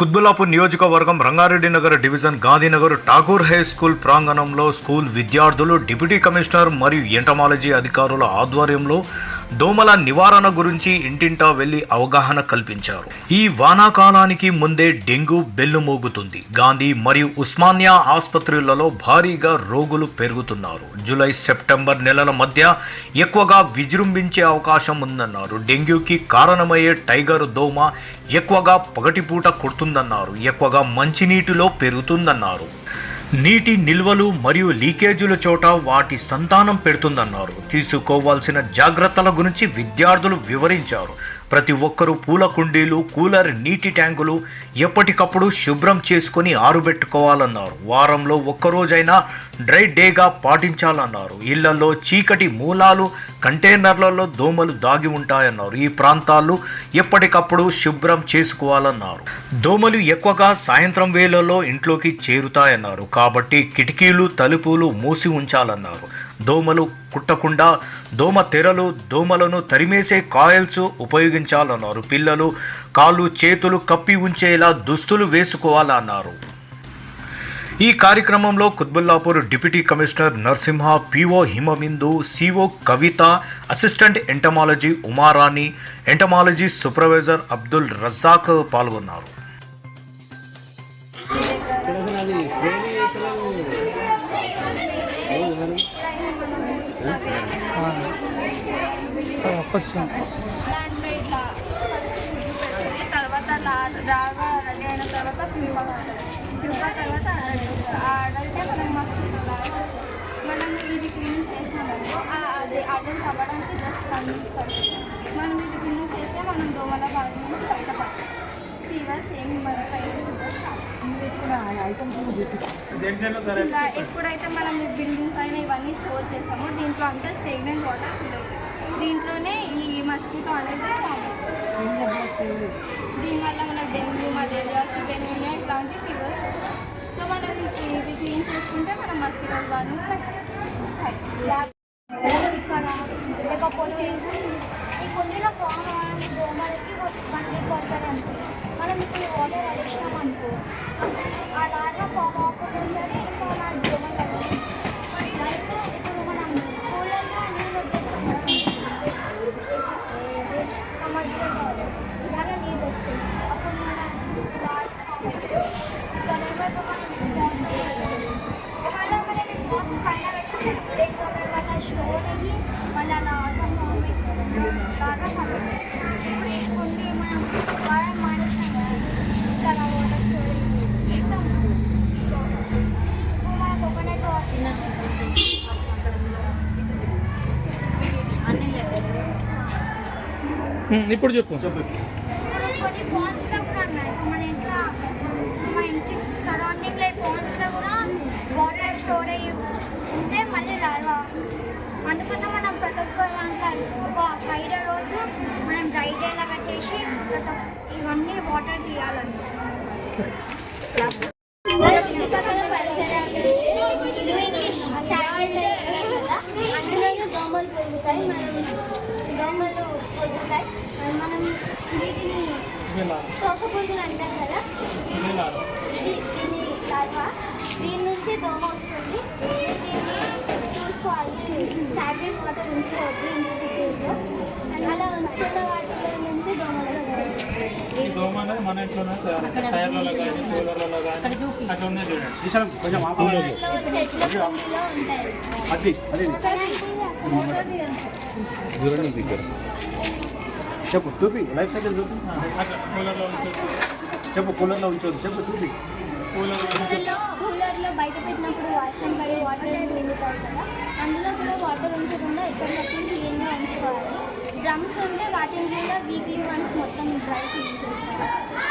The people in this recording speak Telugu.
కుత్బుల్లాపూర్ నియోజకవర్గం Rangareddy Nagar division Gandhinagar Tagore high school ప్రాంగణంలో స్కూల్ విద్యార్థులు డిప్యూటీ కమిషనర్ మరియు ఎంటమాలజీ అధికారుల ఆధ్వర్యంలో దోమల నివారణ గురించి ఇంటింటా వెళ్ళి అవగాహన కల్పించారు. ఈ వానాకాలానికి ముందే డెంగ్యూ బెల్లుమోగుతుంది గాంధీ మరియు ఉస్మానియా ఆసుపత్రులలో భారీగా రోగులు పెరుగుతున్నారు. జూలై సెప్టెంబర్ నెలల మధ్య ఎక్కువగా విజృంభించే అవకాశం ఉందన్నారు. డెంగ్యూకి కారణమయ్యే టైగర్ దోమ ఎక్కువగా పగటిపూట కొడుతుందన్నారు. ఎక్కువగా మంచినీటిలో పెరుగుతుందన్నారు. నీటి నిల్వలు మరియు లీకేజీల చోట వాటి సంతానం పెడుతుందన్నారు. తీసుకోవాల్సిన జాగ్రత్తల గురించి విద్యార్థులు వివరించారు. ప్రతి ఒక్కరూ పూల కుండీలు కూలర్ నీటి ట్యాంకులు ఎప్పటికప్పుడు శుభ్రం చేసుకొని ఆరుబెట్టుకోవాలన్నారు. వారంలో ఒక్కరోజైనా డ్రై డేగా పాటించాలన్నారు. ఇళ్ళలో చీకటి మూలాలు కంటైనర్లలో దోమలు దాగి ఉంటాయన్నారు. ఈ ప్రాంతాలు ఎప్పటికప్పుడు శుభ్రం చేసుకోవాలన్నారు. దోమలు ఎక్కువగా సాయంత్రం వేళల్లో ఇంట్లోకి చేరుతాయన్నారు. కాబట్టి కిటికీలు తలుపులు మూసి ఉంచాలన్నారు. దోమలు కుట్టకుండా దోమ తెరలు దోమలను తరిమేసే కాయిల్స్ ఉపయోగించాలన్నారు. పిల్లలు కాళ్ళు చేతులు కప్పి ఉంచేలా దుస్తులు వేసుకోవాలన్నారు. ఈ కార్యక్రమంలో Quthbullapur deputy commissioner Narasimha P O Himabindu C O Kavitha assistant entomology Umarani entomology supervisor Abdul Razak పాల్గొన్నారు. కొంచెం దాంట్లో ఇట్లా తర్వాత రాగా రెడీ అయిన తర్వాత ప్యూపా ప్యూపా తర్వాత అడల్ట్ ఆ అడల్టే మనం మనం ఇది క్లీన్ చేసినామనుకో ఆ అది అడల్ట్ అవ్వడానికి జస్ట్ వన్ మనం ఇది క్లీన్ చేస్తే మనం దోమల బాగా నుంచి బయటపడతాం ఫీవర్స్ ఏమి మనకు ఇంకా ఎప్పుడైతే మనం ఈ బిల్డింగ్ పైన ఇవన్నీ స్టోర్ చేస్తామో దీంట్లో అంతా స్టేగ్నెంట్ వాటర్ ఫిల్ అవుతుంది దీంట్లోనే ఈ మస్కిటో అనేది దీనివల్ల మన డెంగ్యూ మలేరియా చికెన్ గున్యా ఇట్లాంటి ఫీవర్స్ సో మనం ఇవి క్లీన్ చేసుకుంటే మనం మస్కిటోస్ బాగా ఇక్కడ లేకపోతే ఈ కొద్దిగా ఫామ్ దోమలకి మనకి కొడతారు అనుకో మనం ఇప్పుడు వాటర్ అడిగినాం అనుకో ఆ లాగా కోకోనట్ ఇప్పుడు చెప్పు ఇప్పుడు కొన్ని పాండ్స్లో కూడా ఉన్నాయి మన ఇంట్లో మన ఇంటి సరౌండింగ్లో పాండ్స్లో కూడా వాటర్ స్టోర్ అయ్యి ఉంటే మళ్ళీ లార్వా అందుకోసం మనం ప్రతి ఒక్క దాంట్లో ఒక ఫ్రైడే రోజు మనం డ్రై డే లాగా చేసి ప్రతి ఇవన్నీ వాటర్ అందులోనే దోమలు పెరుగుతాయి మనం దోమలు పొందుతాయి మనం వీటిని తోకపురుగులు అంటాం కదా ఇది దీని నుంచి దోమ వస్తుంది దీన్ని చూసుకోవాలి స్టాగ్నెంట్ వాటర్ ఉంచుకోవద్దు ఇంటిలో అలా ఉంచుకున్న వాటిలో నుంచి దోమలు వస్తాయి ఈ దోమ అనేది మన ఇంట్లోనే టైర్లలో కానీ కూలర్లలో కానీ అట్లా ఉన్నాయి చూడండి. కొంచెం చెట్ల కుండీలో ఉంటాయి అది అది. దూరం దగ్గర చెప్పు చూపి. లైఫ్ సైకిల్ చూపి. చెప్పు కూలర్లో ఉంచొద్దు. చెప్పు చూపి. కూలర్లో బయట పెట్టినప్పుడు పడి వాటర్ నిండుతాయి కదా అందులో కూడా వాటర్ ఉంచకుండా ఎక్కడికక్కడ క్లీన్గా ఉంచుకోవాలి. డ్రమ్స్ ఉంటే వాటిని కూడా వీక్లీ వన్స్ మొత్తం డ్రై క్లీన్ చేసుకోవాలి